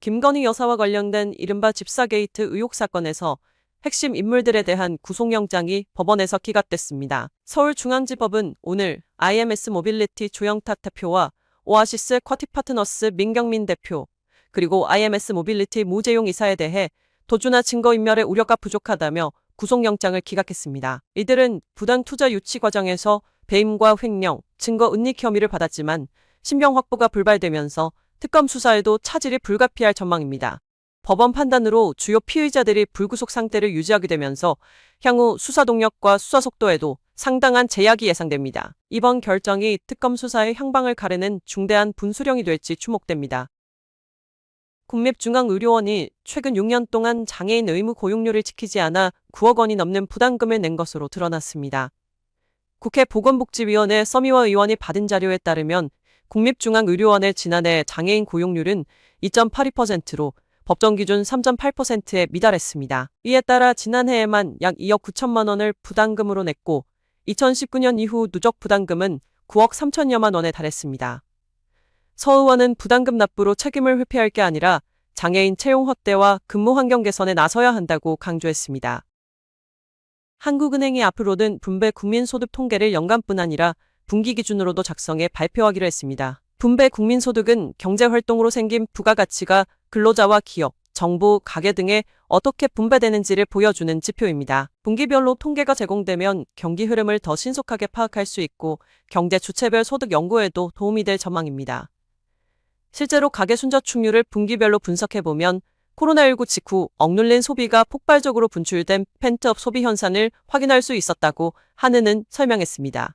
김건희 여사와 관련된 이른바 집사 게이트 의혹 사건에서 핵심 인물들에 대한 구속영장이 법원에서 기각됐습니다. 서울중앙지법은 오늘 IMS 모빌리티 조영탁 대표와 오아시스 쿼틱 파트너스 민경민 대표, 그리고 IMS 모빌리티 무재용 이사에 대해 도주나 증거인멸의 우려가 부족하다며 구속영장을 기각했습니다. 이들은 부당 투자 유치 과정에서 배임과 횡령, 증거 은닉 혐의를 받았지만 신병 확보가 불발되면서 특검 수사에도 차질이 불가피할 전망입니다. 법원 판단으로 주요 피의자들이 불구속 상태를 유지하게 되면서 향후 수사 동력과 수사 속도에도 상당한 제약이 예상됩니다. 이번 결정이 특검 수사의 향방을 가르는 중대한 분수령이 될지 주목됩니다. 국립중앙의료원이 최근 6년 동안 장애인 의무 고용료를 지키지 않아 9억 원이 넘는 부담금을 낸 것으로 드러났습니다. 국회 보건복지위원회 서미화 의원이 받은 자료에 따르면 국립중앙의료원의 지난해 장애인 고용률은 2.82%로 법정 기준 3.8%에 미달했습니다. 이에 따라 지난해에만 약 2억 9천만 원을 부담금으로 냈고 2019년 이후 누적 부담금은 9억 3천여만 원에 달했습니다. 서 의원은 부담금 납부로 책임을 회피할 게 아니라 장애인 채용 확대와 근무 환경 개선에 나서야 한다고 강조했습니다. 한국은행이 앞으로는 분배 국민소득 통계를 연간뿐 아니라 분기 기준으로도 작성해 발표하기로 했습니다. 분배 국민소득은 경제활동으로 생긴 부가가치가 근로자와 기업, 정부, 가계 등에 어떻게 분배되는지를 보여주는 지표입니다. 분기별로 통계가 제공되면 경기 흐름을 더 신속하게 파악할 수 있고 경제 주체별 소득 연구에도 도움이 될 전망입니다. 실제로 가계 순저축률을 분기별로 분석해보면 코로나19 직후 억눌린 소비가 폭발적으로 분출된 펜트업 소비 현상을 확인할 수 있었다고 한은은 설명했습니다.